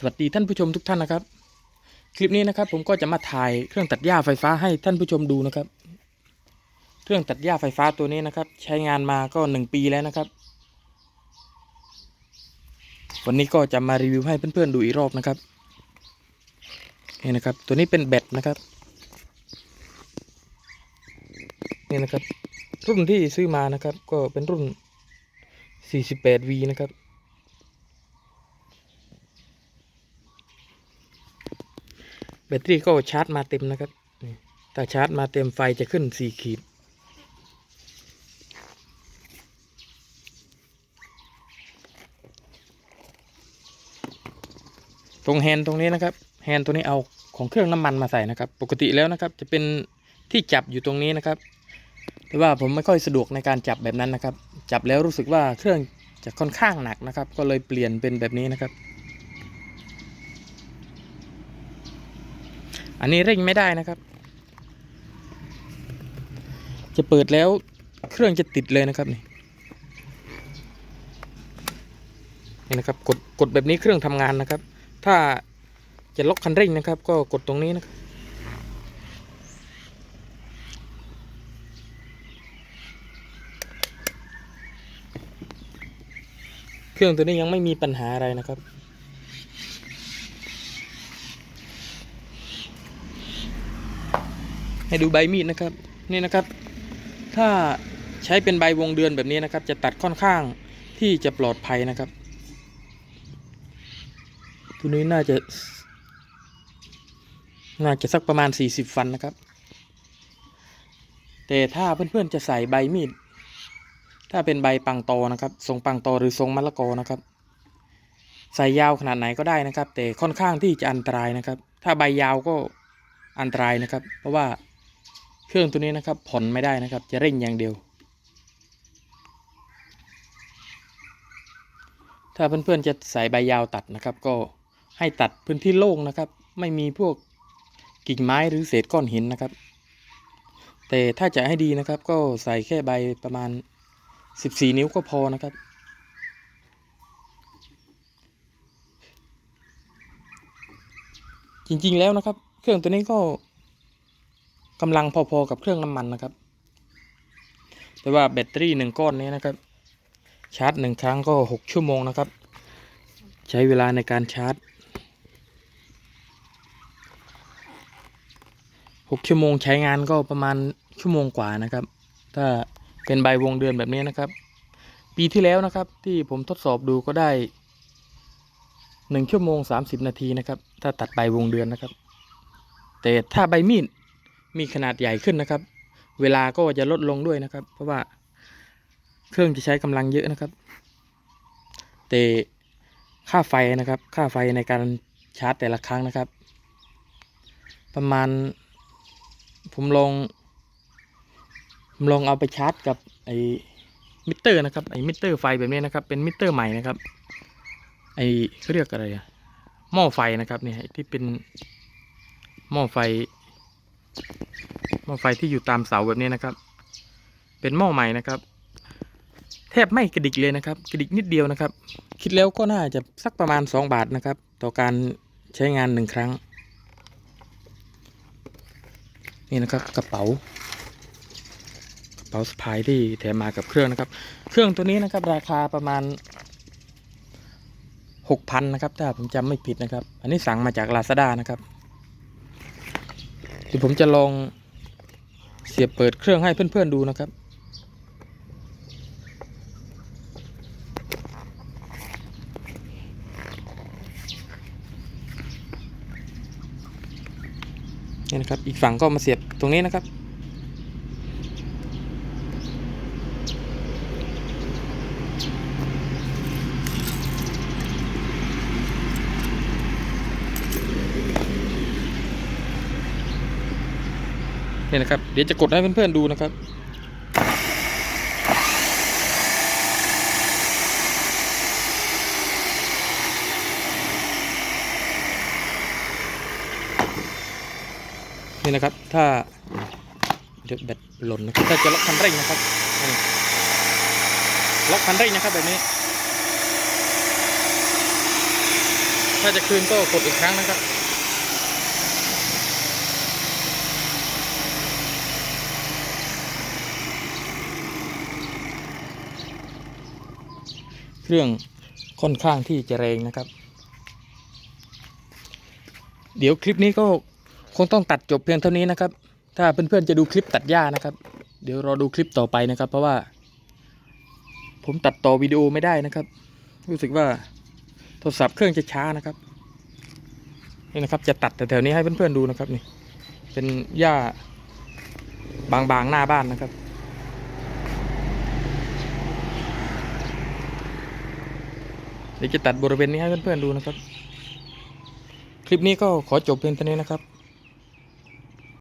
สวัสดีท่านผู้ชมทุกท่านนะครับ คลิปนี้นะครับ ผมก็จะมาถ่ายเครื่องตัดหญ้าไฟฟ้าให้ท่านผู้ชมดูนะครับ เครื่องตัดหญ้าไฟฟ้าตัวนี้นะครับ ใช้งานมาก็หนึ่งปีแล้วนะครับ วันนี้ก็จะมารีวิวให้เพื่อนๆดูอีกรอบนะครับนี่นะครับ ตัวนี้เป็นแบตนะครับนี่นะครับ รุ่นที่ซื้อมานะครับ ก็เป็นรุ่น 48V นะครับ แบตเตอรี่ก็ชาร์จมาเต็มนะครับถ้าชาร์จมาเต็มไฟจะขึ้น4ขีด ตรงแฮนด์ตรงนี้นะครับ แฮนด์ตัวนี้เอาของเครื่องน้ำมันมาใส่นะครับ ปกติแล้วนะครับ จะเป็นที่จับอยู่ตรงนี้นะครับ แต่ว่าผมไม่ค่อยสะดวกในการจับแบบนั้นนะครับ จับแล้วรู้สึกว่าเครื่องจะค่อนข้างหนักนะครับ ก็เลยเปลี่ยนเป็นแบบนี้นะครับ อันนี้เร่งไม่ได้นะครับ จะเปิดแล้วเครื่องจะติดเลยนะครับนี่นี่นะครับกดกดแบบนี้เครื่องทำงานนะครับ ถ้าจะล็อกคันเร่งนะครับ ก็กดตรงนี้นะครับเครื่องตัวนี้ยังไม่มีปัญหาอะไรนะครับ ให้ดูใบมีดนะครับนี่นะครับ ถ้าใช้เป็นใบวงเดือนแบบนี้นะครับ จะตัดค่อนข้างที่จะปลอดภัยนะครับ ตัวนี้น่าจะ น่าจะสักประมาณ 40 ฟันนะครับ แต่ถ้าเพื่อนๆจะใส่ใบมีด ถ้าเป็นใบปังตอนะครับ ทรงปังตอหรือทรงมะละกอนะครับใส่ยาวขนาดไหนก็ได้นะครับ แต่ค่อนข้างที่จะอันตรายนะครับ ถ้าใบยาวก็อันตรายนะครับ เพราะว่า เครื่องตัวนี้นะครับผ่อนไม่ได้นะครับ จะเร่งอย่างเดียว ถ้าเพื่อนๆจะใส่ใบยาวตัดนะครับ ก็ให้ตัดพื้นที่โล่งนะครับ ไม่มีพวกกิ่งไม้หรือเศษก้อนหินนะครับ แต่ถ้าจะให้ดีนะครับ ก็ใส่แค่ใบประมาณ 14 นิ้วก็พอนะครับจริงๆแล้วนะครับ เครื่องตัวนี้ก็ กำลังพอๆกับเครื่องน้ำมันนะครับ แต่ว่าแบตเตอรี่หนึ่งก้อนนี้นะครับ ชาร์จหนึ่งครั้งก็6ชั่วโมงนะครับ ใช้เวลาในการชาร์จ6ชั่วโมงใช้งานก็ประมาณชั่วโมงกว่านะครับ ถ้าเป็นใบวงเดือนแบบนี้นะครับ ปีที่แล้วนะครับที่ผมทดสอบดูก็ได้หนึ่งชั่วโมงสามสิบนาทีนะครับ ถ้าตัดใบวงเดือนนะครับ แต่ถ้าใบมีด มีขนาดใหญ่ขึ้นนะครับ เวลาก็จะลดลงด้วยนะครับ เพราะว่าเครื่องจะใช้กำลังเยอะนะครับ แต่ค่าไฟนะครับ ค่าไฟในการชาร์จแต่ละครั้งนะครับ ประมาณ ผมลองผมลองเอาไปชาร์จกับไอ้มิเตอร์นะครับไอ้มิเตอร์ไฟแบบนี้นะครับ เป็นมิเตอร์ใหม่นะครับ ไอ้เขาเรียกอะไรอะหม้อไฟนะครับเนี่ยที่เป็นหม้อไฟ หม้อไฟที่อยู่ตามเสาแบบนี้นะครับ เป็นหม้อใหม่นะครับ แทบไม่กระดิกเลยนะครับ กระดิกนิดเดียวนะครับ คิดแล้วก็น่าจะสักประมาณ 2 บาทนะครับ ต่อการใช้งานหนึ่งครั้ง นี่นะครับกระเป๋ากระเป๋าสะพายที่แถมมากับเครื่องนะครับ เครื่องตัวนี้นะครับ ราคาประมาณหกพันนะครับถ้าผมจำไม่ผิดนะครับ อันนี้สั่งมาจากลาซาด้านะครับ เดี๋ยวผมจะลองเสียบเปิดเครื่องให้เพื่อนๆดูนะครับ นี่นะครับ อีกฝั่งก็มาเสียบตรงนี้นะครับ นี่นะครับ เดี๋ยวจะกดให้เพื่อนๆดูนะครับ นี่นะครับ ถ้าเดี๋ยวแบตหล่นนะครับถ้าจะล็อกคันเร่งนะครับล็อกคันเร่งนะครับแบบนี้ ถ้าจะคืนก็กดอีกครั้งนะครับ เครื่องค่อนข้างที่จะแรงนะครับ เดี๋ยวคลิปนี้ก็คงต้องตัดจบเพียงเท่านี้นะครับ ถ้าเพื่อนๆจะดูคลิปตัดหญ้านะครับ เดี๋ยวรอดูคลิปต่อไปนะครับ เพราะว่า ผมตัดต่อวิดีโอไม่ได้นะครับ รู้สึกว่าโทรศัพท์เครื่องจะช้านะครับนี่นะครับ จะตัดแต่แถวนี้ให้เพื่อนๆดูนะครับนี่เป็นหญ้าบางๆหน้าบ้านนะครับ เดี๋ยวจะตัดบริเวณนี้ให้เพื่อนๆดูนะครับ คลิปนี้ก็ขอจบเพียงเท่านี้นะครับ